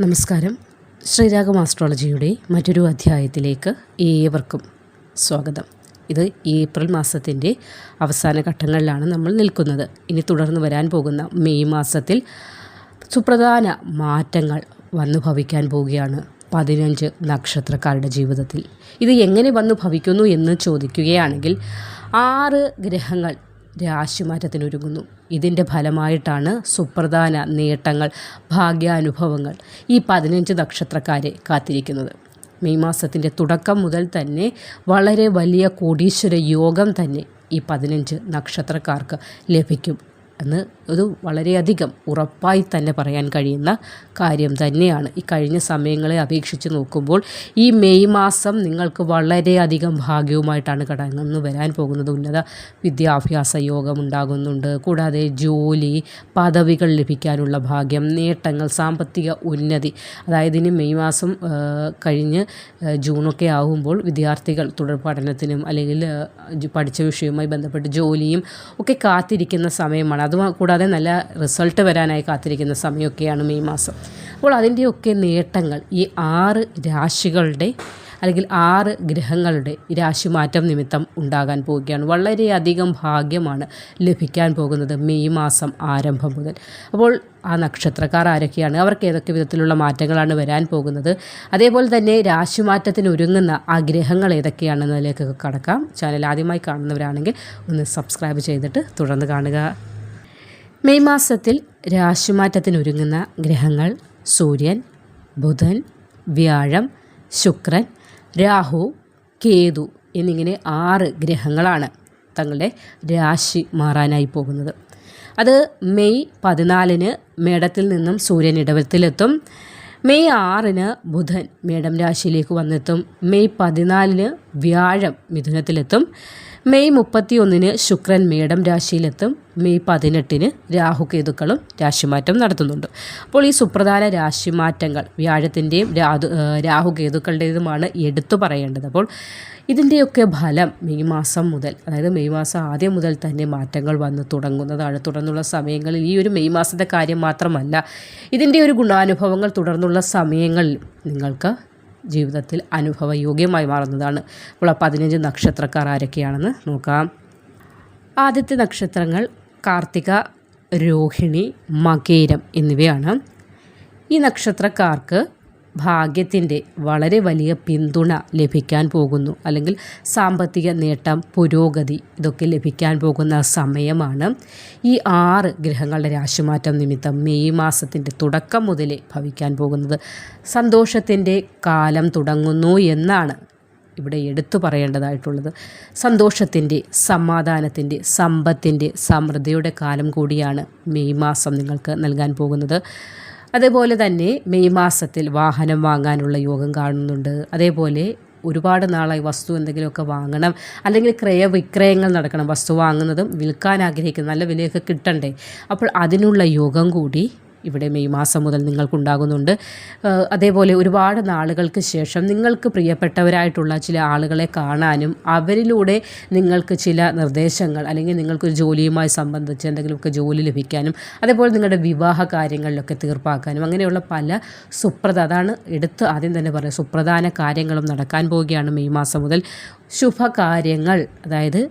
നമസ്കാരം. ശ്രീരാഗം ആസ്ട്രോളജിയുടെ മറ്റൊരു അധ്യായത്തിലേക്ക് ഏവർക്കും സ്വാഗതം. ഇത് ഏപ്രിൽ മാസത്തിന്റെ അവസാന ഘട്ടങ്ങളിലാണ് നമ്മൾ നിൽക്കുന്നത്. ഇനി തുടർന്ന് വരാൻ പോകുന്ന മെയ് മാസത്തിൽ സുപ്രധാന മാറ്റങ്ങൾ വന്നു ഭവിക്കാൻ പോവുകയാണ് പതിനഞ്ച് നക്ഷത്രക്കാരുടെ ജീവിതത്തിൽ. ഇത് എങ്ങനെ വന്നു ഭവിക്കുന്നു എന്ന് ചോദിക്കുകയാണെങ്കിൽ ആറ് ഗ്രഹങ്ങൾ രാശിമാറ്റത്തിനൊരുങ്ങുന്നു. ഇതിന്റെ ഫലമായിട്ടാണ് സുപ്രധാന നേട്ടങ്ങൾ ഭാഗ്യാനുഭവങ്ങൾ ഈ പതിനഞ്ച് നക്ഷത്രക്കാരെ കാത്തിരിക്കുന്നത്. മെയ് മാസത്തിന്റെ തുടക്കം മുതൽ തന്നെ വളരെ വലിയ കോടീശ്വര യോഗം തന്നെ ഈ പതിനഞ്ച് നക്ഷത്രക്കാർക്ക് ലഭിക്കും. എന്ന് ഒരു വളരെയധികം ഉറപ്പായി തന്നെ പറയാൻ കഴിയുന്ന കാര്യം തന്നെയാണ്. ഈ കഴിഞ്ഞ സമയങ്ങളെ അപേക്ഷിച്ച് നോക്കുമ്പോൾ ഈ മെയ് മാസം നിങ്ങൾക്ക് വളരെയധികം ഭാഗ്യവുമായിട്ടാണ് കടന്നു വരാൻ പോകുന്നത്. ഉന്നത വിദ്യാഭ്യാസ യോഗം ഉണ്ടാകുന്നുണ്ട്. കൂടാതെ ജോലി പദവികൾ ലഭിക്കാനുള്ള ഭാഗ്യം നേട്ടങ്ങൾ സാമ്പത്തിക ഉന്നതി. അതായത് ഇനി മെയ് മാസം കഴിഞ്ഞ് ജൂണൊക്കെ ആകുമ്പോൾ വിദ്യാർത്ഥികൾ തുടർ പഠനത്തിനും അല്ലെങ്കിൽ പഠിച്ച വിഷയവുമായി ബന്ധപ്പെട്ട് ജോലിയും ഒക്കെ കാത്തിരിക്കുന്ന സമയമാണ്. അതും കൂടാതെ നല്ല റിസൾട്ട് വരാനായി കാത്തിരിക്കുന്ന സമയമൊക്കെയാണ് മെയ് മാസം. അപ്പോൾ അതിന്റെയൊക്കെ നേട്ടങ്ങൾ ഈ ആറ് രാശികളുടെ അല്ലെങ്കിൽ ആറ് ഗ്രഹങ്ങളുടെ രാശിമാറ്റം നിമിത്തം ഉണ്ടാകാൻ പോവുകയാണ്. വളരെയധികം ഭാഗ്യമാണ് ലഭിക്കാൻ പോകുന്നത് മെയ് മാസം ആരംഭം മുതൽ. അപ്പോൾ ആ നക്ഷത്രക്കാർ ആരൊക്കെയാണ്? അവർക്ക് ഏതൊക്കെ വിധത്തിലുള്ള മാറ്റങ്ങളാണ് വരാൻ പോകുന്നത്? അതേപോലെ തന്നെ രാശിമാറ്റത്തിന് ഒരുങ്ങുന്ന ആ ഗ്രഹങ്ങൾ ഏതൊക്കെയാണെന്നതിലേക്കൊക്കെ കടക്കാം. ചാനൽ ആദ്യമായി കാണുന്നവരാണെങ്കിൽ ഒന്ന് സബ്സ്ക്രൈബ് ചെയ്തിട്ട് തുടർന്ന് കാണുക. മെയ് മാസത്തിൽ രാശിമാറ്റത്തിനൊരുങ്ങുന്ന ഗ്രഹങ്ങൾ സൂര്യൻ ബുധൻ വ്യാഴം ശുക്രൻ രാഹു കേതു എന്നിങ്ങനെ ആറ് ഗ്രഹങ്ങളാണ് തങ്ങളുടെ രാശി മാറാനായി പോകുന്നത്. അത് മെയ് പതിനാലിന് മേടത്തിൽ നിന്നും സൂര്യൻ ഇടവത്തിലെത്തും മെയ് ആറിന് ബുധൻ മേടം രാശിയിലേക്ക് വന്നെത്തും മെയ് പതിനാലിന് വ്യാഴം മിഥുനത്തിലെത്തും. മെയ് മുപ്പത്തി ഒന്നിന് ശുക്രൻ മേടം രാശിയിലെത്തും. മെയ് പതിനെട്ടിന് രാഹുകേതുക്കളും രാശിമാറ്റം നടത്തുന്നുണ്ട്. അപ്പോൾ ഈ സുപ്രധാന രാശിമാറ്റങ്ങൾ വ്യാഴത്തിന്റെയും രാഹു രാഹുകേതുക്കളുടേതുമാണ് എടുത്തു പറയേണ്ടത്. അപ്പോൾ ഇതിന്റെയൊക്കെ ഫലം മെയ് മാസം മുതൽ അതായത് മെയ് മാസം ആദ്യം മുതൽ തന്നെ മാറ്റങ്ങൾ വന്ന് തുടങ്ങുന്നതാണ്. തുടർന്നുള്ള സമയങ്ങളിൽ ഈ ഒരു മെയ് മാസത്തെ കാര്യം മാത്രമല്ല ഇതിന്റെ ഒരു ഗുണാനുഭവങ്ങൾ തുടർന്നുള്ള സമയങ്ങളിൽ നിങ്ങൾക്ക് ജീവിതത്തിൽ അനുഭവയോഗ്യമായി മാറുന്നതാണ്. അപ്പോൾ ആ പതിനഞ്ച് നക്ഷത്രക്കാർ ആരൊക്കെയാണെന്ന് നോക്കാം. ആദ്യത്തെ നക്ഷത്രങ്ങൾ കാർത്തിക രോഹിണി മകേരം എന്നിവയാണ്. ഈ നക്ഷത്രക്കാർക്ക് ഭാഗ്യത്തിന്റെ വളരെ വലിയ പിന്തുണ ലഭിക്കാൻ പോകുന്നു. അല്ലെങ്കിൽ സാമ്പത്തിക നേട്ടം പുരോഗതി ഇതൊക്കെ ലഭിക്കാൻ പോകുന്ന സമയമാണ്. ഈ ആറ് ഗ്രഹങ്ങളുടെ രാശിമാറ്റം നിമിത്തം മെയ് മാസത്തിന്റെ തുടക്കം മുതലേ ഭവിക്കാൻ പോകുന്നത് സന്തോഷത്തിന്റെ കാലം തുടങ്ങുന്നു എന്നാണ് ഇവിടെ എടുത്തു പറയേണ്ടതായിട്ടുള്ളത്. സന്തോഷത്തിന്റെ സമാധാനത്തിന്റെ സമ്പത്തിന്റെ സമൃദ്ധിയുടെ കാലം കൂടിയാണ് മെയ് മാസം നിങ്ങൾക്ക് നൽകാൻ പോകുന്നത്. അതേപോലെ തന്നെ മെയ് മാസത്തിൽ വാഹനം വാങ്ങാനുള്ള യോഗം കാണുന്നുണ്ട്. അതേപോലെ ഒരുപാട് നാളായി വസ്തു എന്തെങ്കിലുമൊക്കെ വാങ്ങണം അല്ലെങ്കിൽ ക്രയവിക്രയങ്ങൾ നടക്കണം. വസ്തു വാങ്ങുന്നതും വിൽക്കാൻ ആഗ്രഹിക്കുന്ന നല്ല വിലയൊക്കെ കിട്ടണ്ടേ. അപ്പോൾ അതിനുള്ള യോഗം കൂടി ഇവിടെ മെയ് മാസം മുതൽ നിങ്ങൾക്കുണ്ടാകുന്നുണ്ട്. അതേപോലെ ഒരുപാട് നാളുകൾക്ക് ശേഷം നിങ്ങൾക്ക് പ്രിയപ്പെട്ടവരായിട്ടുള്ള ചില ആളുകളെ കാണാനും അവരിലൂടെ നിങ്ങൾക്ക് ചില നിർദ്ദേശങ്ങൾ അല്ലെങ്കിൽ നിങ്ങൾക്കൊരു ജോലിയുമായി സംബന്ധിച്ച് എന്തെങ്കിലുമൊക്കെ ജോലി ലഭിക്കാനും അതേപോലെ നിങ്ങളുടെ വിവാഹ കാര്യങ്ങളിലൊക്കെ തീർപ്പാക്കാനും അങ്ങനെയുള്ള പല സുപ്രധ അതാണ് എടുത്ത് ആദ്യം തന്നെ പറയാം. സുപ്രധാന കാര്യങ്ങളും നടക്കാൻ പോവുകയാണ് മെയ് മാസം മുതൽ ശുഭകാര്യങ്ങൾ. അതായത്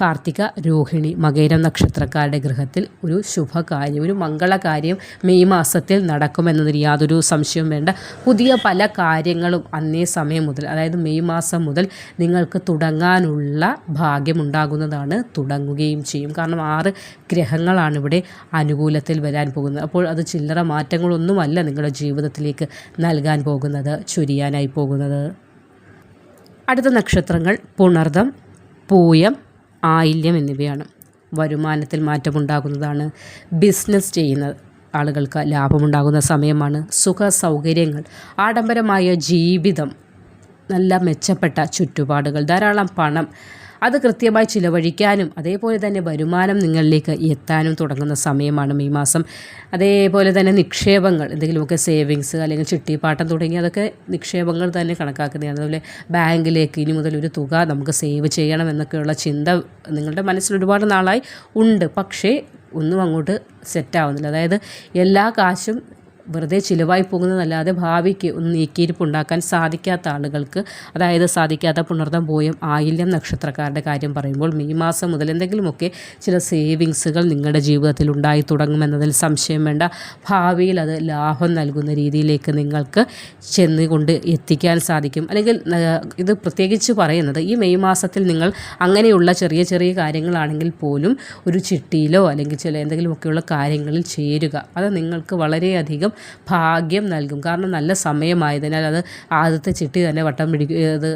കാർത്തിക രോഹിണി മകേരം നക്ഷത്രക്കാരുടെ ഗൃഹത്തിൽ ഒരു ശുഭകാര്യം ഒരു മംഗളകാര്യം മെയ് മാസത്തിൽ നടക്കുമെന്നതിൽ യാതൊരു സംശയവും വേണ്ട. പുതിയ പല കാര്യങ്ങളും അന്നേ സമയം മുതൽ അതായത് മെയ് മാസം മുതൽ നിങ്ങൾക്ക് തുടങ്ങാനുള്ള ഭാഗ്യമുണ്ടാകുന്നതാണ് തുടങ്ങുകയും ചെയ്യും. കാരണം ആറ് ഗ്രഹങ്ങളാണ് ഇവിടെ അനുകൂലത്തിൽ വരാൻ പോകുന്നത്. അപ്പോൾ അത് ചില്ലറ മാറ്റങ്ങളൊന്നുമല്ല നിങ്ങളുടെ ജീവിതത്തിലേക്ക് നൽകാൻ പോകുന്നത് ചുരിയാനായി പോകുന്നത്. അടുത്ത നക്ഷത്രങ്ങൾ പുണർദം പൂയം ആയില്യം എന്നിവയാണ്. വരുമാനത്തിൽ മാറ്റമുണ്ടാകുന്നതാണ്. ബിസിനസ് ചെയ്യുന്ന ആളുകൾക്ക് ലാഭമുണ്ടാകുന്ന സമയമാണ്. സുഖ സൗകര്യങ്ങൾ ആഡംബരമായ ജീവിതം നല്ല മെച്ചപ്പെട്ട ചുറ്റുപാടുകൾ ധാരാളം പണം അത് കൃത്യമായി ചിലവഴിക്കാനും അതേപോലെ തന്നെ വരുമാനം നിങ്ങളിലേക്ക് എത്താനും തുടങ്ങുന്ന സമയമാണ് മെയ് മാസം. അതേപോലെ തന്നെ നിക്ഷേപങ്ങൾ എന്തെങ്കിലുമൊക്കെ സേവിങ്സ് അല്ലെങ്കിൽ ചിട്ടിപ്പാട്ടം തുടങ്ങി അതൊക്കെ നിക്ഷേപങ്ങൾ തന്നെ കണക്കാക്കുന്നതാണ്. അതുപോലെ ബാങ്കിലേക്ക് ഇനി മുതൽ ഒരു തുക നമുക്ക് സേവ് ചെയ്യണം എന്നൊക്കെയുള്ള ചിന്ത നിങ്ങളുടെ മനസ്സിൽ ഒരുപാട് നാളായി ഉണ്ട്. പക്ഷേ ഒന്നും അങ്ങോട്ട് സെറ്റാവുന്നില്ല അതായത് എല്ലാ കാശും വെറുതെ ചിലവായി പോകുന്നതല്ലാതെ ഭാവിക്ക് ഒന്ന് നീക്കിയിരിപ്പ് ഉണ്ടാക്കാൻ സാധിക്കാത്ത ആളുകൾക്ക് അതായത് സാധിക്കാത്ത പുണർദം പോയും ആയില്യം നക്ഷത്രക്കാരുടെ കാര്യം പറയുമ്പോൾ മെയ് മാസം മുതൽ എന്തെങ്കിലുമൊക്കെ ചില സേവിങ്സുകൾ നിങ്ങളുടെ ജീവിതത്തിൽ ഉണ്ടായി തുടങ്ങുമെന്നതിൽ സംശയം വേണ്ട. ഭാവിയിൽ അത് ലാഭം നൽകുന്ന രീതിയിലേക്ക് നിങ്ങൾക്ക് ചെന്നുകൊണ്ട് എത്തിക്കാൻ സാധിക്കും. അല്ലെങ്കിൽ ഇത് പ്രത്യേകിച്ച് പറയുന്നത് ഈ മെയ് മാസത്തിൽ നിങ്ങൾ അങ്ങനെയുള്ള ചെറിയ ചെറിയ കാര്യങ്ങളാണെങ്കിൽ പോലും ഒരു ചിട്ടിയിലോ അല്ലെങ്കിൽ ചില എന്തെങ്കിലുമൊക്കെയുള്ള കാര്യങ്ങളിൽ ചേരുക. അത് നിങ്ങൾക്ക് വളരെയധികം ഭാഗ്യം നൽകും. കാരണം നല്ല സമയമായതിനാൽ അത് ആദ്യത്തെ ചിട്ടി തന്നെ വട്ടം പിടിക്കുക അത്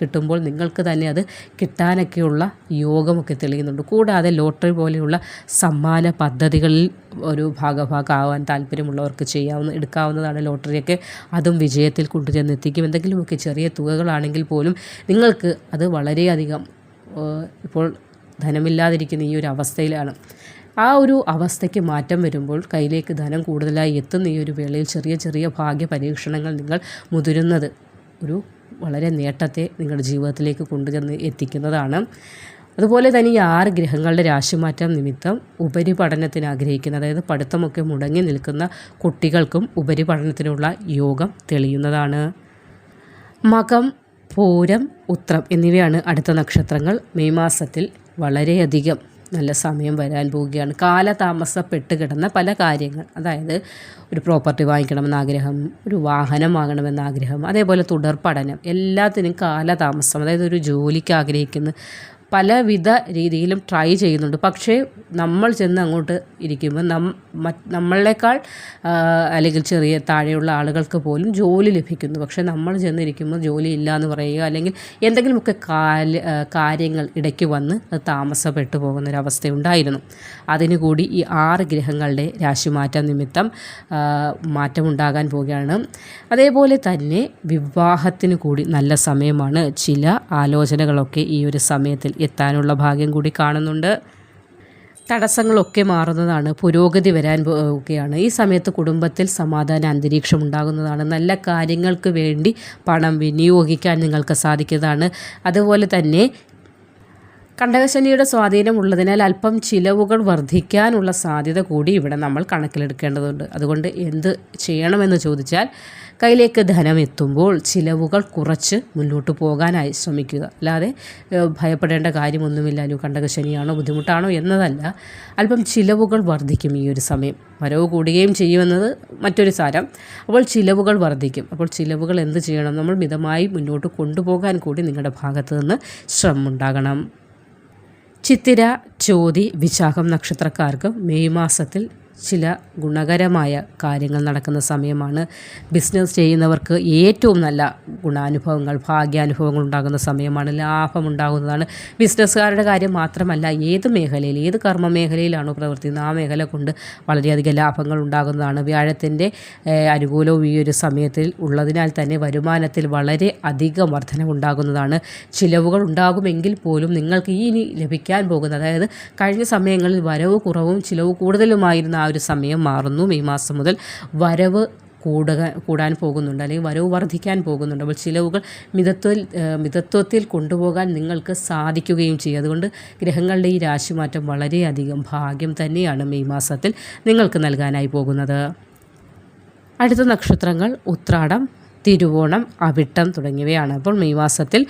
കിട്ടുമ്പോൾ നിങ്ങൾക്ക് തന്നെ അത് കിട്ടാനൊക്കെയുള്ള യോഗമൊക്കെ തെളിയുന്നുണ്ട്. കൂടാതെ ലോട്ടറി പോലെയുള്ള സമ്മാന പദ്ധതികളിൽ ഒരു ഭാഗഭാഗമാവാൻ താല്പര്യമുള്ളവർക്ക് ചെയ്യാവുന്ന എടുക്കാവുന്നതാണ് ലോട്ടറിയൊക്കെ. അതും വിജയത്തിൽ കൊണ്ടുചെന്നെത്തിക്കും. എന്തെങ്കിലുമൊക്കെ ചെറിയ തുകകളാണെങ്കിൽ പോലും നിങ്ങൾക്ക് അത് വളരെയധികം ഇപ്പോൾ ധനമില്ലാതിരിക്കുന്ന ഈ ഒരു അവസ്ഥയിലാണ്. ആ ഒരു അവസ്ഥയ്ക്ക് മാറ്റം വരുമ്പോൾ കയ്യിലേക്ക് ധനം കൂടുതലായി എത്തുന്ന ഈ ഒരു വേളയിൽ ചെറിയ ചെറിയ ഭാഗ്യ പരീക്ഷണങ്ങൾ നിങ്ങൾ മുതിരുന്നത് ഒരു വളരെ നേട്ടത്തെ നിങ്ങളുടെ ജീവിതത്തിലേക്ക് കൊണ്ടുചെന്ന് എത്തിക്കുന്നതാണ്. അതുപോലെ തന്നെ ഈ ആറ് ഗ്രഹങ്ങളുടെ രാശിമാറ്റം നിമിത്തം ഉപരിപഠനത്തിന് ആഗ്രഹിക്കുന്ന അതായത് പഠിത്തമൊക്കെ മുടങ്ങി നിൽക്കുന്ന കുട്ടികൾക്കും ഉപരിപഠനത്തിനുള്ള യോഗം തെളിയുന്നതാണ്. മകം പൂരം ഉത്രം എന്നിവയാണ് അടുത്ത നക്ഷത്രങ്ങൾ. മെയ് മാസത്തിൽ വളരെയധികം നല്ല സമയം വരാൻ പോവുകയാണ്. കാലതാമസപ്പെട്ട് കിടന്ന പല കാര്യങ്ങൾ. അതായത് ഒരു പ്രോപ്പർട്ടി വാങ്ങിക്കണമെന്ന ആഗ്രഹം ഒരു വാഹനം വാങ്ങണമെന്ന ആഗ്രഹം അതേപോലെ തുടർ പഠനം എല്ലാത്തിനും കാലതാമസം അതായത് ഒരു ജോലിക്ക് ആഗ്രഹിക്കുന്ന പലവിധ രീതിയിലും ട്രൈ ചെയ്യുന്നുണ്ട്. പക്ഷേ നമ്മൾ ചെന്ന് അങ്ങോട്ട് ഇരിക്കുമ്പോൾ നം നമ്മളെക്കാൾ അല്ലെങ്കിൽ ചെറിയ താഴെയുള്ള ആളുകൾക്ക് പോലും ജോലി ലഭിക്കുന്നു. പക്ഷേ നമ്മൾ ചെന്നിരിക്കുമ്പോൾ ജോലി ഇല്ല എന്ന് പറയുക അല്ലെങ്കിൽ എന്തെങ്കിലുമൊക്കെ കാൽ കാര്യങ്ങൾ ഇടയ്ക്ക് വന്ന് അത് താമസപ്പെട്ടു പോകുന്നൊരവസ്ഥയുണ്ടായിരുന്നു. അതിനുകൂടി അതിന് ഈ ആറ് ഗ്രഹങ്ങളുടെ രാശിമാറ്റം നിമിത്തം മാറ്റമുണ്ടാകാൻ പോവുകയാണ്. അതേപോലെ തന്നെ വിവാഹത്തിന് കൂടി നല്ല സമയമാണ്. ചില ആലോചനകളൊക്കെ ഈ ഒരു സമയത്തിൽ എത്താനുള്ള ഭാഗ്യം കൂടി കാണുന്നുണ്ട്. തടസ്സങ്ങളൊക്കെ മാറുന്നതാണ്. പുരോഗതി വരാൻ പോവുകയാണ് ഈ സമയത്ത് കുടുംബത്തിൽ സമാധാന അന്തരീക്ഷം ഉണ്ടാകുന്നതാണ്. നല്ല കാര്യങ്ങൾക്ക് വേണ്ടി പണം വിനിയോഗിക്കാൻ നിങ്ങൾക്ക് സാധിക്കുന്നതാണ്. അതുപോലെ തന്നെ കണ്ടകശനിയുടെ സ്വാധീനം ഉള്ളതിനാൽ അല്പം ചിലവുകൾ വർദ്ധിക്കാനുള്ള സാധ്യത കൂടി ഇവിടെ നമ്മൾ കണക്കിലെടുക്കേണ്ടതുണ്ട്. അതുകൊണ്ട് എന്ത് ചെയ്യണമെന്ന് ചോദിച്ചാൽ കയ്യിലേക്ക് ധനം എത്തുമ്പോൾ ചിലവുകൾ കുറച്ച് മുന്നോട്ട് പോകാനായി ശ്രമിക്കുക. അല്ലാതെ ഭയപ്പെടേണ്ട കാര്യമൊന്നുമില്ല. അനു കണ്ടക ശനിയാണോ ബുദ്ധിമുട്ടാണോ എന്നതല്ല. അല്പം ചിലവുകൾ വർദ്ധിക്കും ഈ ഒരു സമയം. വരവ് കൂടുകയും ചെയ്യുമെന്നത് മറ്റൊരു സാരം. അപ്പോൾ ചിലവുകൾ വർദ്ധിക്കും. അപ്പോൾ ചിലവുകൾ എന്ത് ചെയ്യണം? നമ്മൾ മിതമായി മുന്നോട്ട് കൊണ്ടുപോകാൻ കൂടി നിങ്ങളുടെ ഭാഗത്തു നിന്ന് ശ്രമം ഉണ്ടാകണം ചിത്തിര ചോതി വിശാഖം നക്ഷത്രക്കാർക്ക് മെയ് മാസത്തിൽ ചില ഗുണകരമായ കാര്യങ്ങൾ നടക്കുന്ന സമയമാണ്. ബിസിനസ് ചെയ്യുന്നവർക്ക് ഏറ്റവും നല്ല ഗുണാനുഭവങ്ങൾ ഭാഗ്യാനുഭവങ്ങൾ ഉണ്ടാകുന്ന സമയമാണ്. ലാഭം ഉണ്ടാകുന്നതാണ്. ബിസിനസ്സുകാരുടെ കാര്യം മാത്രമല്ല ഏത് മേഖലയിൽ ഏത് കർമ്മ മേഖലയിലാണോ പ്രവർത്തിക്കുന്നത് ആ മേഖല കൊണ്ട് വളരെയധികം ലാഭങ്ങൾ ഉണ്ടാകുന്നതാണ്. വ്യാഴത്തിന്റെ അനുകൂലവും ഈ ഒരു സമയത്തിൽ ഉള്ളതിനാൽ തന്നെ വരുമാനത്തിൽ വളരെ അധികം വർധനവുണ്ടാകുന്നതാണ് ചിലവുകൾ ഉണ്ടാകുമെങ്കിൽ പോലും നിങ്ങൾക്ക് ഇനി ലഭിക്കാൻ പോകുന്ന അതായത് കഴിഞ്ഞ സമയങ്ങളിൽ വരവ് കുറവും ചിലവ് കൂടുതലുമായിരുന്ന ഒരു സമയം മാറുന്നു. മെയ് മാസം മുതൽ വരവ് കൂടുക കൂടാൻ പോകുന്നുണ്ട്. അല്ലെങ്കിൽ വരവ് വർദ്ധിക്കാൻ പോകുന്നുണ്ട്. അപ്പോൾ ചിലവുകൾ മിതത്വത്തിൽ മിതത്വത്തിൽ കൊണ്ടുപോകാൻ നിങ്ങൾക്ക് സാധിക്കുകയും ചെയ്യും. അതുകൊണ്ട് ഗ്രഹങ്ങളുടെ ഈ രാശിമാറ്റം വളരെയധികം ഭാഗ്യം തന്നെയാണ് മെയ് മാസത്തിൽ നിങ്ങൾക്ക് നൽകാനായി പോകുന്നത്. അടുത്ത നക്ഷത്രങ്ങൾ ഉത്രാടം തിരുവോണം അവിട്ടം തുടങ്ങിയവയാണ്. അപ്പോൾ മെയ് മാസത്തിൽ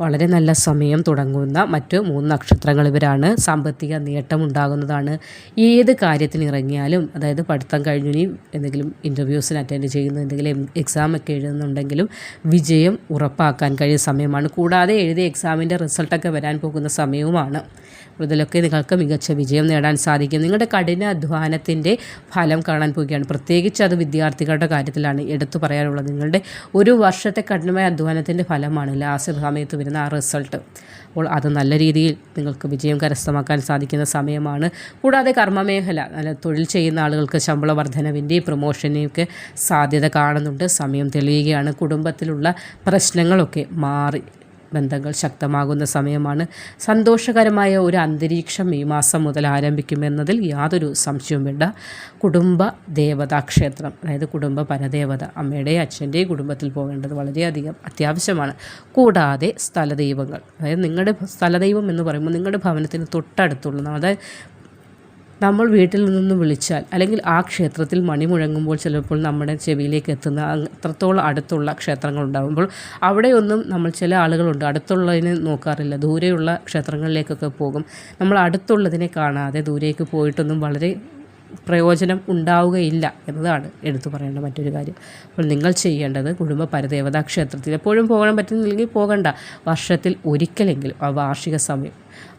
വളരെ നല്ല സമയം തുടങ്ങുന്ന മറ്റ് മൂന്ന് നക്ഷത്രങ്ങൾ ഇവരാണ്. സാമ്പത്തിക നേട്ടം ഉണ്ടാകുന്നതാണ്. ഏത് കാര്യത്തിന് ഇറങ്ങിയാലും അതായത് പഠിത്തം കഴിഞ്ഞു ഇനി എന്തെങ്കിലും ഇന്റർവ്യൂസിന് അറ്റൻഡ് ചെയ്യുന്ന എന്തെങ്കിലും എക്സാം ഒക്കെ എഴുതുന്നുണ്ടെങ്കിലും വിജയം ഉറപ്പാക്കാൻ കഴിയുന്ന സമയമാണ്. കൂടാതെ എഴുതിയ എക്സാമിന്റെ റിസൾട്ടൊക്കെ വരാൻ പോകുന്ന സമയവുമാണ്. ഇതിലൊക്കെ നിങ്ങൾക്ക് മികച്ച വിജയം നേടാൻ സാധിക്കും. നിങ്ങളുടെ കഠിന അധ്വാനത്തിന്റെ ഫലം കാണാൻ പോവുകയാണ്. പ്രത്യേകിച്ച് അത് വിദ്യാർത്ഥികളുടെ കാര്യത്തിലാണ് എടുത്തു പറയാനുള്ളത്. നിങ്ങളുടെ ഒരു വർഷത്തെ കഠിനമായ അധ്വാനത്തിന്റെ ഫലമാണ് ലാസ്റ്റ് സമയത്ത് വരുന്ന ആ റിസൾട്ട് അപ്പോൾ അത് നല്ല രീതിയിൽ നിങ്ങൾക്ക് വിജയം കരസ്ഥമാക്കാൻ സാധിക്കുന്ന സമയമാണ്. കൂടാതെ കർമ്മമേഖല അല്ല തൊഴിൽ ചെയ്യുന്ന ആളുകൾക്ക് ശമ്പള വർധനവിന്റെയും പ്രൊമോഷനെയൊക്കെ സാധ്യത കാണുന്നുണ്ട്. സമയം തെളിയുകയാണ്. കുടുംബത്തിലുള്ള പ്രശ്നങ്ങളൊക്കെ മാറി ബന്ധങ്ങൾ ശക്തമാകുന്ന സമയമാണ്. സന്തോഷകരമായ ഒരു അന്തരീക്ഷം ഈ മാസം മുതൽ ആരംഭിക്കുമെന്നതിൽ യാതൊരു സംശയവും വേണ്ട കുടുംബ ദേവതാ ക്ഷേത്രം അതായത് കുടുംബ പരദേവത അമ്മയുടെയും അച്ഛന്റെയും കുടുംബത്തിൽ പോകേണ്ടത് വളരെയധികം അത്യാവശ്യമാണ്. കൂടാതെ സ്ഥലദൈവങ്ങൾ അതായത് നിങ്ങളുടെ സ്ഥലദൈവം എന്ന് പറയുമ്പോൾ നിങ്ങളുടെ ഭവനത്തിന് തൊട്ടടുത്തുള്ള അതായത് നമ്മൾ വീട്ടിൽ നിന്ന് വിളിച്ചാൽ അല്ലെങ്കിൽ ആ ക്ഷേത്രത്തിൽ മണി മുഴങ്ങുമ്പോൾ ചിലപ്പോൾ നമ്മുടെ ചെവിയിലേക്ക് എത്തുന്ന അത്രത്തോളം അടുത്തുള്ള ക്ഷേത്രങ്ങൾ ഉണ്ടാകുമ്പോൾ അവിടെയൊന്നും നമ്മൾ ചില ആളുകളുണ്ട്. അടുത്തുള്ളതിനെ നോക്കാറില്ല. ദൂരെയുള്ള ക്ഷേത്രങ്ങളിലേക്കൊക്കെ പോകും. നമ്മൾ അടുത്തുള്ളതിനെ കാണാതെ ദൂരേക്ക് പോയിട്ടൊന്നും വളരെ പ്രയോജനം ഉണ്ടാവുകയില്ല എന്നതാണ് എടുത്തു പറയേണ്ട മറ്റൊരു കാര്യം. അപ്പോൾ നിങ്ങൾ ചെയ്യേണ്ടത് കുടുംബ പരദേവതാ ക്ഷേത്രത്തിൽ എപ്പോഴും പോകാൻ പറ്റുന്നില്ലെങ്കിൽ പോകണ്ട. വർഷത്തിൽ ഒരിക്കലെങ്കിലും ആ വാർഷിക സമയം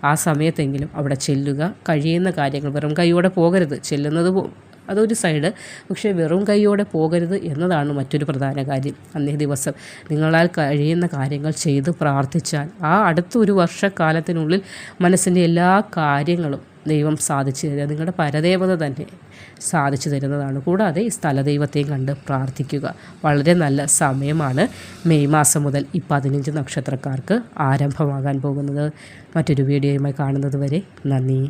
ആ സമയത്തെങ്കിലും അവിടെ ചെല്ലുക. കഴിയുന്ന കാര്യങ്ങൾ വെറും കൈയോടെ പോകരുത്. ചെല്ലുന്നത് അതൊരു സൈഡ്. പക്ഷേ വെറും കൈയോടെ പോകരുത് എന്നതാണ് മറ്റൊരു പ്രധാന കാര്യം. അന്നേ ദിവസം നിങ്ങളാൽ കഴിയുന്ന കാര്യങ്ങൾ ചെയ്ത് പ്രാർത്ഥിച്ചാൽ ആ അടുത്ത ഒരു വർഷക്കാലത്തിനുള്ളിൽ മനസ്സിന്റെ എല്ലാ കാര്യങ്ങളും ദൈവം സാധിച്ചു തരിക. നിങ്ങളുടെ പരദേവത തന്നെ സാധിച്ചു തരുന്നതാണ്. കൂടാതെ ഈ സ്ഥലദൈവത്തെയും കണ്ട് പ്രാർത്ഥിക്കുക. വളരെ നല്ല സമയമാണ് മെയ് മാസം മുതൽ ഈ പതിനഞ്ച് നക്ഷത്രക്കാർക്ക് ആരംഭമാകാൻ പോകുന്നത്. മറ്റൊരു വീഡിയോയുമായി കാണുന്നത് വരെ നന്ദി.